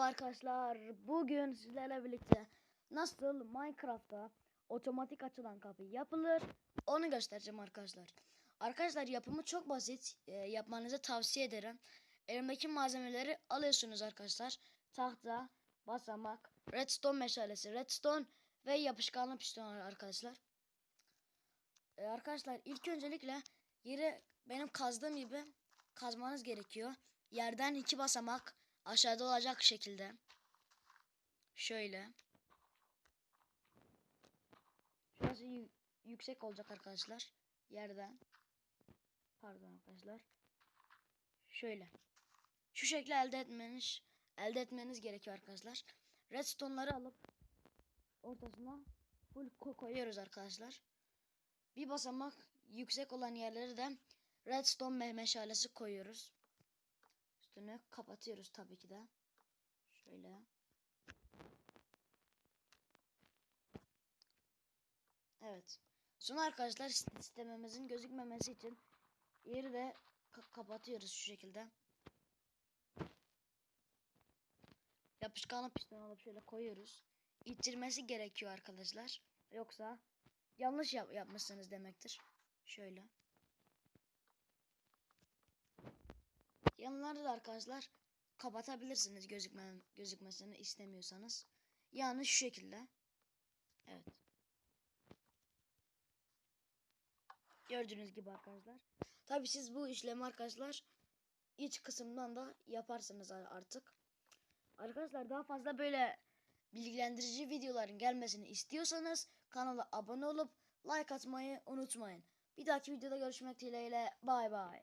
arkadaşlar. Bugün sizlerle birlikte nasıl Minecraft'ta otomatik açılan kapı yapılır onu göstereceğim arkadaşlar. Arkadaşlar yapımı çok basit. Ee, yapmanızı tavsiye ederim. Elimdeki malzemeleri alıyorsunuz arkadaşlar. Tahta, basamak, redstone meşalesi, redstone ve yapışkanlı piston arkadaşlar. Ee, arkadaşlar ilk öncelikle yeri benim kazdığım gibi kazmanız gerekiyor. Yerden iki basamak aşağıda olacak şekilde. Şöyle. Şurası yü- yüksek olacak arkadaşlar. Yerden. Pardon arkadaşlar. Şöyle. Şu şekli elde etmeniz elde etmeniz gerekiyor arkadaşlar. Redstone'ları alıp ortasına full ko- koyuyoruz arkadaşlar. Bir basamak yüksek olan yerlere de redstone me- meşalesi koyuyoruz. Üstünü kapatıyoruz tabii ki de. Şöyle. Evet. Sonra arkadaşlar sistemimizin gözükmemesi için yeri de ka- kapatıyoruz şu şekilde. Yapışkanlı piston alıp şöyle koyuyoruz. İttirmesi gerekiyor arkadaşlar. Yoksa yanlış yap yapmışsınız demektir. Şöyle. Yanları da arkadaşlar kapatabilirsiniz gözükme gözükmesini istemiyorsanız. Yani şu şekilde. Evet. Gördüğünüz gibi arkadaşlar. Tabi siz bu işlemi arkadaşlar iç kısımdan da yaparsınız artık. Arkadaşlar daha fazla böyle bilgilendirici videoların gelmesini istiyorsanız kanala abone olup like atmayı unutmayın. Bir dahaki videoda görüşmek dileğiyle. Bay bay.